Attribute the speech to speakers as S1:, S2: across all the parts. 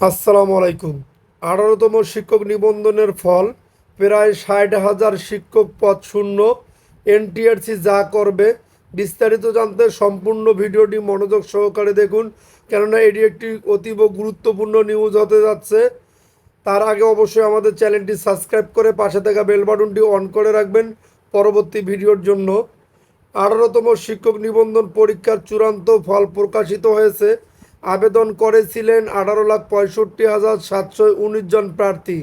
S1: আসসালামু আলাইকুম। আঠারোতম শিক্ষক নিবন্ধনের ফল, প্রায় ষাট হাজার শিক্ষক পদ শূন্য। এনটিআরসি যা করবে, বিস্তারিত জানতে সম্পূর্ণ ভিডিওটি মনোযোগ সহকারে দেখুন, কেননা এটি একটি অতীব গুরুত্বপূর্ণ নিউজ হতে যাচ্ছে। তার আগে অবশ্যই আমাদের চ্যানেলটি সাবস্ক্রাইব করে পাশে থাকা বেল বাটনটি অন করে রাখবেন পরবর্তী ভিডিওর জন্য। আঠারোতম শিক্ষক নিবন্ধন পরীক্ষার চূড়ান্ত ফল প্রকাশিত হয়েছে। আবেদন করেছিলেন আঠারো লাখ পঁয়ষট্টি হাজার সাতশো উনিশ জন প্রার্থী।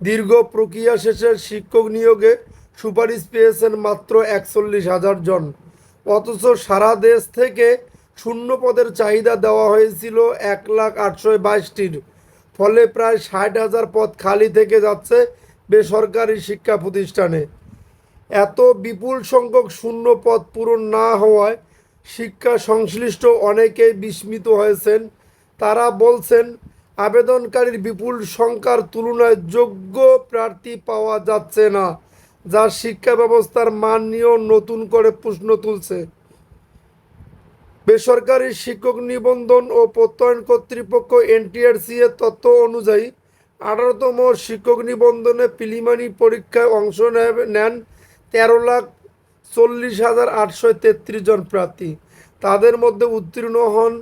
S1: দীর্ঘ প্রক্রিয়া শেষে শিক্ষক নিয়োগে সুপারিশ পেয়েছেন মাত্র একচল্লিশ হাজার জন। অথচ সারা দেশ থেকে শূন্য পদের চাহিদা দেওয়া হয়েছিল এক লাখ আটশো বাইশটির। ফলে প্রায় ষাট হাজার পদ খালি থেকে যাচ্ছে বেসরকারি শিক্ষা প্রতিষ্ঠানে। এত বিপুল সংখ্যক শূন্য পদ পূরণ না হওয়ায় শিক্ষা সংশ্লিষ্ট অনেকেই বিস্মিত হয়েছেন। তারা বলছেন, আবেদনকারীর বিপুল সংখ্যার তুলনায় যোগ্য প্রার্থী পাওয়া যাচ্ছে না, যা শিক্ষা ব্যবস্থার মান নিয়েও নতুন করে প্রশ্ন তুলছে। বেসরকারি শিক্ষক নিবন্ধন ও প্রত্যয়ন কর্তৃপক্ষ এনটিআরসি এর তথ্য অনুযায়ী, আঠারোতম শিক্ষক নিবন্ধনে প্রিলিমারি পরীক্ষায় অংশ নেন তেরো লাখ চল্লিশ হাজার আটশো তেত্রিশ জন প্রার্থী। তাদের মধ্যে উত্তীর্ণ হন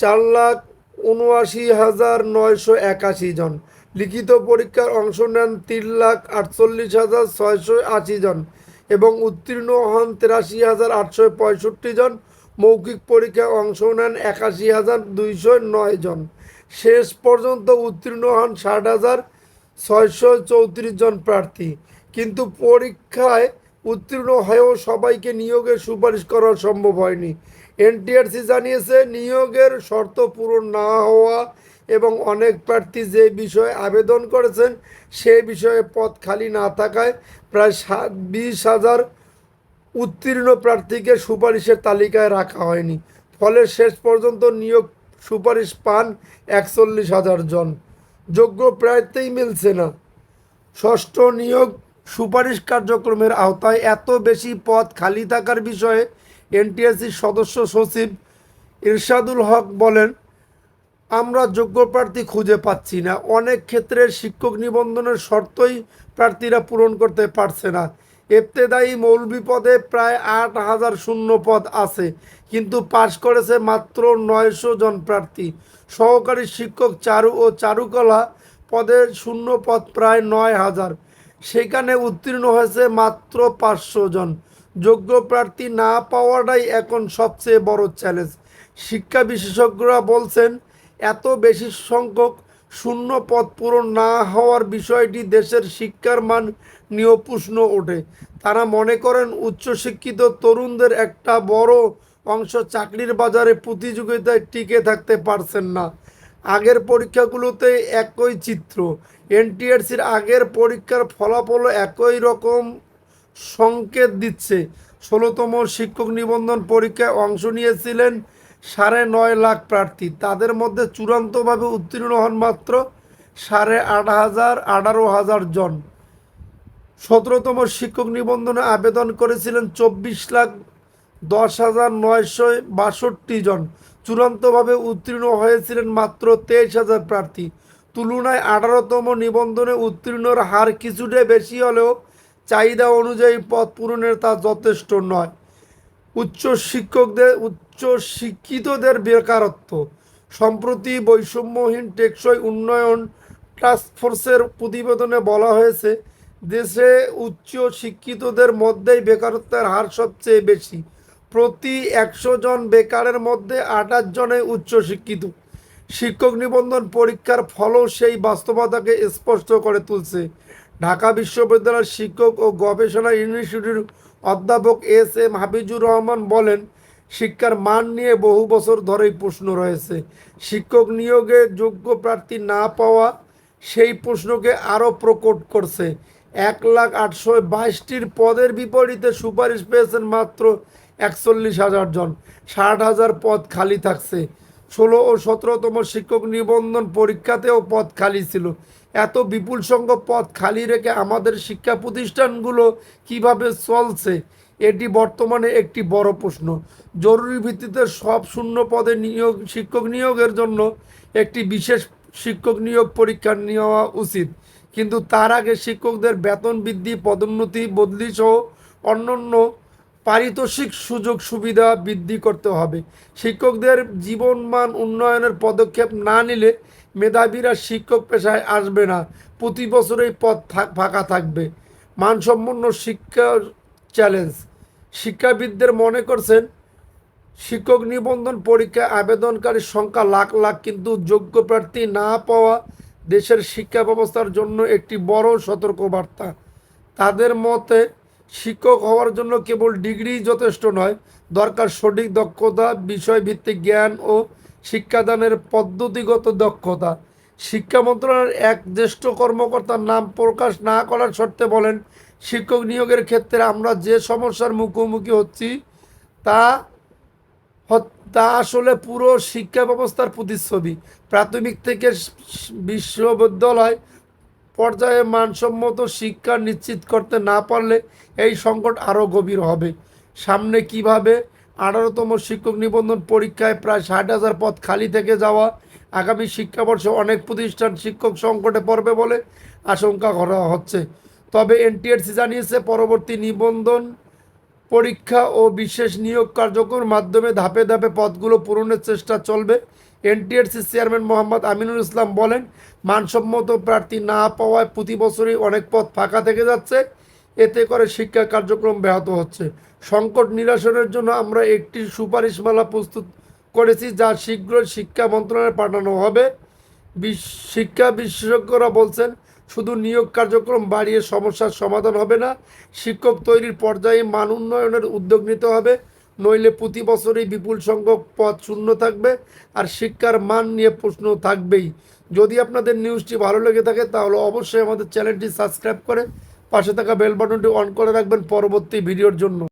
S1: চার লাখ উনআশি হাজার নয়শো একাশি জন। লিখিত পরীক্ষার অংশ নেন তিন লাখ আটচল্লিশ হাজার ছয়শো আশি জন এবং উত্তীর্ণ হন তেরাশি হাজার আটশো পঁয়ষট্টি জন। মৌখিক পরীক্ষায় অংশ নেন একাশি হাজার দুইশো নয় জন। শেষ পর্যন্ত উত্তীর্ণ হন ষাট হাজার ছয়শো চৌত্রিশ জন প্রার্থী। কিন্তু পরীক্ষায় উত্তীর্ণ হয়েও সবাইকে নিয়োগের সুপারিশ করা সম্ভব হয়নি। এনটিআরসি জানিয়েছে, নিয়োগের শর্ত পূরণ না হওয়া এবং অনেক প্রার্থী যে বিষয়ে আবেদন করেছেন, সে বিষয়ে পদ খালি না থাকায় প্রায় সাত, বিশ হাজার উত্তীর্ণ প্রার্থীকে সুপারিশের তালিকায় রাখা হয়নি। ফলে শেষ পর্যন্ত নিয়োগ সুপারিশ পান একচল্লিশ হাজার জন। যোগ্য প্রার্থীই মিলছে না। ষষ্ঠ নিয়োগ সুপারিশ কার্যক্রমের আওতায় এত বেশি পদ খালি থাকার বিষয়ে এনটিএসসির সদস্য সচিব ইরশাদুল হক বলেন, আমরা যোগ্য প্রার্থী খুঁজে পাচ্ছি না। অনেক ক্ষেত্রে শিক্ষক নিবন্ধনের শর্তই প্রার্থীরা পূরণ করতে পারছে না। এফতেদায়ী মৌলবি পদে প্রায় আট হাজার শূন্য পদ আছে, কিন্তু পাশ করেছে মাত্র নয়শো জন প্রার্থী। সহকারী শিক্ষক চারু ও চারুকলা পদের শূন্য পদ প্রায় নয় হাজার। সেখানে উত্তীর্ণ হয়েছে মাত্র পাঁচশো জন। যোগ্য প্রার্থী না পাওয়াটাই এখন সবচেয়ে বড় চ্যালেঞ্জ শিক্ষা বিশেষজ্ঞরা বলছেন, এত বেশি সংখ্যক শূন্য পদ পূরণ না হওয়ার বিষয়টি দেশের শিক্ষার মান নিয়েও ওঠে। তারা মনে করেন, উচ্চশিক্ষিত তরুণদের একটা বড় অংশ চাকরির বাজারে প্রতিযোগিতায় টিকে থাকতে পারছেন না। আগের পরীক্ষাগুলোতে একই চিত্র। এনটিআরসির আগের পরীক্ষার ফলাফলও একই রকম সংকেত দিচ্ছে। ষোলোতম শিক্ষক নিবন্ধন পরীক্ষায় অংশ নিয়েছিলেন সাড়ে নয় লাখ প্রার্থী। তাদের মধ্যে চূড়ান্তভাবে উত্তীর্ণ হন মাত্র সাড়ে আট হাজার আঠারো হাজার জন। সতেরোতম শিক্ষক নিবন্ধনে আবেদন করেছিলেন চব্বিশ লাখ দশ হাজার নয়শো বাষট্টি জন। চূড়ান্তভাবে উত্তীর্ণ হয়েছিলেন মাত্র তেইশ হাজার প্রার্থী। তুলনায় আঠারোতম নিবন্ধনে উত্তীর্ণর হার কিছুটা বেশি হলেও চাহিদা অনুযায়ী পদ পূরণের তা যথেষ্ট নয়। উচ্চ শিক্ষকদের, উচ্চ শিক্ষিতদের বেকারত্ব। সম্প্রতি বৈষম্যহীন টেকসই উন্নয়ন টাস্কফোর্সের প্রতিবেদনে বলা হয়েছে, দেশে উচ্চ শিক্ষিতদের মধ্যেই বেকারত্বের হার সবচেয়ে বেশি। প্রতি একশো জন বেকারের মধ্যে আঠাশ জনে উচ্চ শিক্ষিত শিক্ষক নিবন্ধন পরীক্ষার ফলও সেই বাস্তবতাকে স্পষ্ট করে তুলছে। ঢাকা বিশ্ববিদ্যালয়ের শিক্ষক ও গবেষণা ইনস্টিটিউটের অধ্যাপক এস এম হাফিজুর রহমান বলেন, শিক্ষার মান নিয়ে বহু বছর ধরেই প্রশ্ন রয়েছে। শিক্ষক নিয়োগে যোগ্য প্রার্থী না পাওয়া সেই প্রশ্নকে আরও প্রকট করছে। এক লাখ আটশো বাইশটির পদের বিপরীতে সুপারিশ পেয়েছেন মাত্র একচল্লিশ হাজার জন। ষাট হাজার পদ খালি থাকছে। ষোলো ও সতেরোতম শিক্ষক নিবন্ধন পরীক্ষাতেও পদ খালি ছিল। এত বিপুল সংখ্যক পদ খালি রেখে আমাদের শিক্ষা প্রতিষ্ঠানগুলো কীভাবে চলছে, এটি বর্তমানে একটি বড় প্রশ্ন। জরুরি ভিত্তিতে সব শূন্য পদে নিয়োগ, শিক্ষক নিয়োগের জন্য একটি বিশেষ শিক্ষক নিয়োগ পরীক্ষা নেওয়া উচিত। কিন্তু তার আগে শিক্ষকদের বেতন বৃদ্ধি, পদোন্নতি, বদলি সহ অন্যান্য পারিতোষিক সুযোগ সুবিধা বৃদ্ধি করতে হবে। শিক্ষকদের জীবনমান উন্নয়নের পদক্ষেপ না নিলে মেধাবীরা শিক্ষক পেশায় আসবে না। প্রতি বছরেই পদ থাক- ফাঁকা থাকবে। মানসম্পন্ন শিক্ষা চ্যালেঞ্জ। শিক্ষাবিদদের মনে করছেন, শিক্ষক নিবন্ধন পরীক্ষায় আবেদনকারীর সংখ্যা লাখ লাখ, কিন্তু যোগ্য প্রার্থী না পাওয়া দেশের শিক্ষা ব্যবস্থার জন্য একটি বড় সতর্কবার্তা। তাদের মতে শিক্ষক হওয়ার জন্য কেবল ডিগ্রি যথেষ্ট নয়, দরকার সঠিক দক্ষতা, বিষয়ভিত্তিক জ্ঞান ও শিক্ষাদানের পদ্ধতিগত দক্ষতা। শিক্ষা মন্ত্রণালয়ের এক জ্যেষ্ঠ কর্মকর্তার নাম প্রকাশ না করার শর্তে বলেন, শিক্ষক নিয়োগের ক্ষেত্রে আমরা যে সমস্যার মুখোমুখি হচ্ছি, তা তা আসলে পুরো শিক্ষা ব্যবস্থার প্রতিচ্ছবি। প্রাথমিক থেকে বিশ্ববিদ্যালয় পর্যায়ে মানসম্মত শিক্ষা নিশ্চিত করতে না পারলে এই সংকট আরও গভীর হবে। সামনে কীভাবে আঠারোতম শিক্ষক নিবন্ধন পরীক্ষায় প্রায় ষাট হাজার পদ খালি থেকে যাওয়া আগামী শিক্ষাবর্ষে অনেক প্রতিষ্ঠান শিক্ষক সংকটে পড়বে বলে আশঙ্কা করা হচ্ছে। তবে এনটিএসসি জানিয়েছে, পরবর্তী নিবন্ধন পরীক্ষা ও বিশেষ নিয়োগ কার্যক্রমের মাধ্যমে ধাপে ধাপে পদগুলো পূরণের চেষ্টা চলবে। এনটিআরসি চেয়ারম্যান মোহাম্মদ আমিনুল ইসলাম বলেন, মানসম্মত প্রার্থী না পাওয়ায় প্রতি বছরই অনেক পদ ফাঁকা থেকে যাচ্ছে। এতে করে শিক্ষা কার্যক্রম ব্যাহত হচ্ছে। সংকট নিরসনের জন্য আমরা একটি সুপারিশমালা প্রস্তুত করেছি যা শীঘ্রই শিক্ষা মন্ত্রণালয়ে পাঠানো হবে। শিক্ষা বিশেষজ্ঞরা বলছেন, শুধু নিয়োগ কার্যক্রম বাড়িয়ে সমস্যার সমাধান হবে না, শিক্ষক তৈরির পর্যায়ে মান উন্নয়নের উদ্যোগ নিতে হবে। নইলে প্রতি বছরই বিপুল সংখ্যক পদ শূন্য থাকবে আর শিক্ষার মান নিয়ে প্রশ্ন থাকবেই। যদি আপনাদের নিউজটি ভালো লেগে থাকে, তাহলে অবশ্যই আমাদের চ্যানেলটি সাবস্ক্রাইব করে পাশে থাকা বেল বাটনটি অন করে রাখবেন পরবর্তী ভিডিওর জন্য।